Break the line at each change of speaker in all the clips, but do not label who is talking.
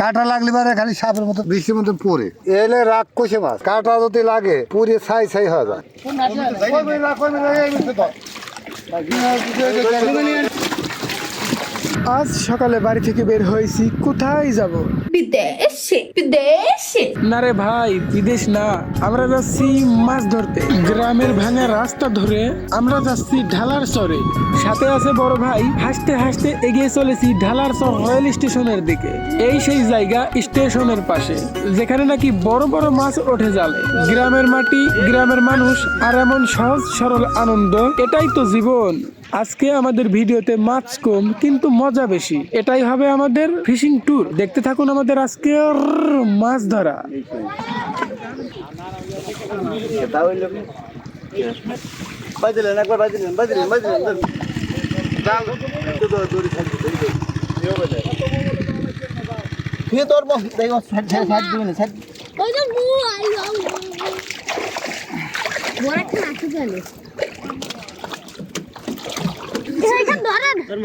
কাটা লাগলে পারে খালি সাপের মতো বৃষ্টির মতো পরে এলে রাগ কষে মাছ কাটা যদি লাগে পুরে ছাই ছাই হয়ে যায়
আজ সকালে বাড়ি থেকে বের হয়েছি কোথায় যাব?
বিদেশে বিদেশে।
না রে ভাই বিদেশ না। আমরা যাচ্ছি মাছ ধরতে। গ্রামের ভাঙা রাস্তা ধরে আমরা যাচ্ছি ঢালার চরে। সাথে আছে বড় ভাই হাসতে হাসতে এগিয়ে চলেছি ঢালার চর রয়্যাল স্টেশনের দিকে। এই সেই জায়গা স্টেশনের পাশে যেখানে নাকি বড় বড় মাছ ওঠে জালে। গ্রামের মাটি গ্রামের মানুষ আর এমন সহজ সরল আনন্দ এটাই তো জীবন। আজকে আমাদের ভিডিওতে মাছ কম কিন্তু মজা বেশি। এটাই হবে আমাদের ফিশিং ট্যুর দেখতে থাকুন আমাদের আজকে মাছ ধরা।
বাজিলেন একবার বাজিলেন বাজিলেন বাজিলেন ফিরে তোর দেখো সাইড সাইড সাইড দিবেন সাইড
ওই তো মু আই বড় একটা নাচে গেল এখান ধরেন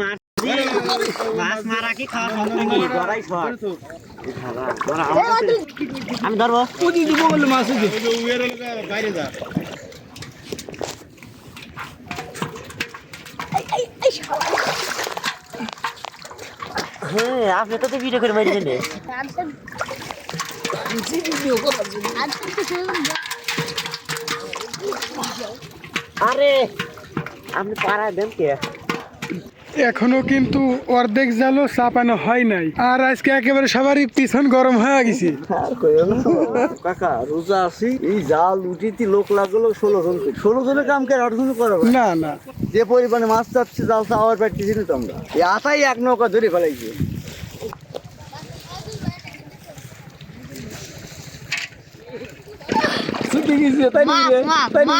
মাছ মারা কি খাওয়া সম্ভব নেই ধরাই শট আমি ধরবো। পুজি দিব বলে মাছ হ্যাঁ আপনি তো তো ভিডিও করে মেরে দিলেন আরে আপনি পাড়া দেন কে?
এখনও কিন্তু অর্ধেক জালও চাপানো হয় নাই। আর আজকে একেবারে সবারই পিছন গরম হয়ে গেছে।
কাকা রোজা আছি এই জাল উঠিতে লোক লাগল ষোলো জন ষোলো জনের কাম কে আট জন করব
না না।
যে পরিমাণে মাছ চাচ্ছে জাল চাওয়ার পারতেছি না তো আমরা এই আতাই এক নৌকা ধরে ফেলাইছে।
ছুটি গেছে তাই নি তাই নি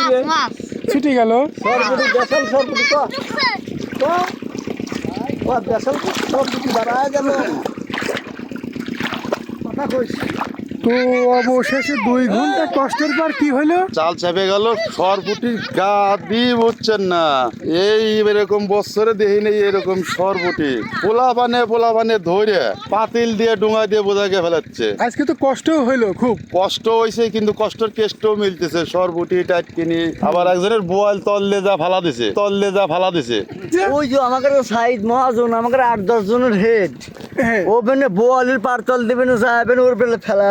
ছুটি গেল?
সরপুটি বেসাল সরপুটি তো। ও সব কিছু বাড়ায় গেল। কথা কইস।
তো অবশেষে দুই ঘণ্টা কষ্টের পর কি হলো?
চাল চেপে গেল সরপুটি গা দিয়ে বুঝছেন না। এই এরকম বছরে দেখি নেই এরকম সরপুটি। পোলা পানে পোলা পানে ধরে পাতিল দিয়ে ডুঙা দিয়ে বোঝাকে ফেলাচ্ছে।
আজকে তো কষ্টও হইল খুব।
কষ্ট হয়েছে কিন্তু কষ্টের কেষ্টও মিলতেছে। সরপুটি টাইট কিনি আবার একজনের বোয়াল তললে যা ফালা দিছে তললে যা ফালা দিছে।
ওই যে আমাদের সাইড মহাজন আমাদের আট দশ জনের হেড।
হ্যাঁ।
ও বেনে বোয়ালের পারতল দেবেন যাবেন ওর বেলে ফেলা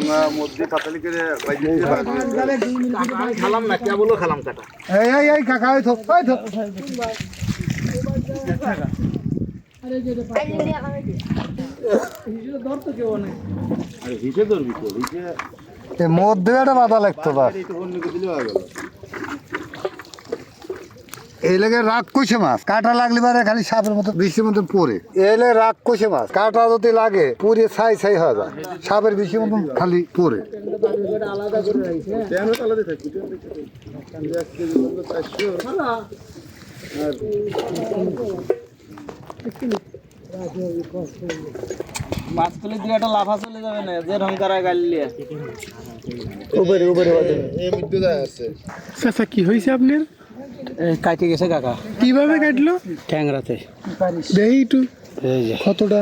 খালাম না কে বলো খালাম কাটা
এই এই এই কাকা ওই থো ওই থো
হিসে ধরবি তো হিসে
এ মধ্যে একটা বাধা লাগতো বা
একটু অন্য কিছু দিলে হয়ে গেল
এই লেগে রাগ কষে মাছ। কাটা লাগলে পারে খালি সাপের মতো বৃষ্টির মতো পরে এলে রাগ কষে মাছ। কাটা যদি লাগে পুরে ছাই ছাই হয়ে যায়। সাপের বৃষ্টির মতো খালি পরে
মাছ তুলে দিয়ে একটা লাফা চলে যাবে না যে রংকারা গালি উপরে উপরে
এই মধ্যে যায় আছে।
চাচা কি হয়েছে আপনার?
কাটে গেছে কাকা।
কীভাবে কাটলো?
ট্যাংরাতে
দেখি একটু। কতটা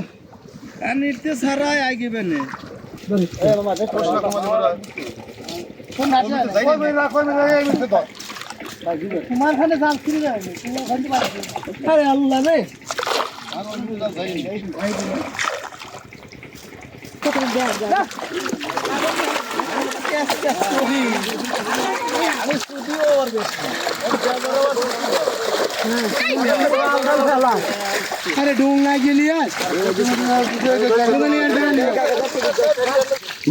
নিতে সারাই আগিবে নে তোমার খানে জাল ছিঁড়ে যাবে আরে আল্লাহ রে।
আরে ডুঙ্গা গেলি আস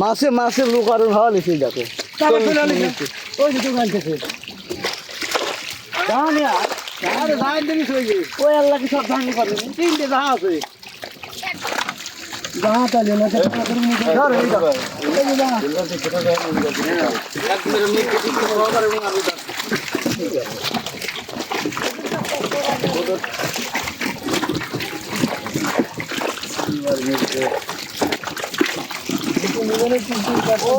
মাসে মাসে লোক আরও ভালো লিখে দেখো। ওই যে দোকান থেকে। ধান আরে ধান দেবি ওই আল্লাহ সব ধান করে তিনটে ধান আছে।
গাঁ তালে না
ধর দেখো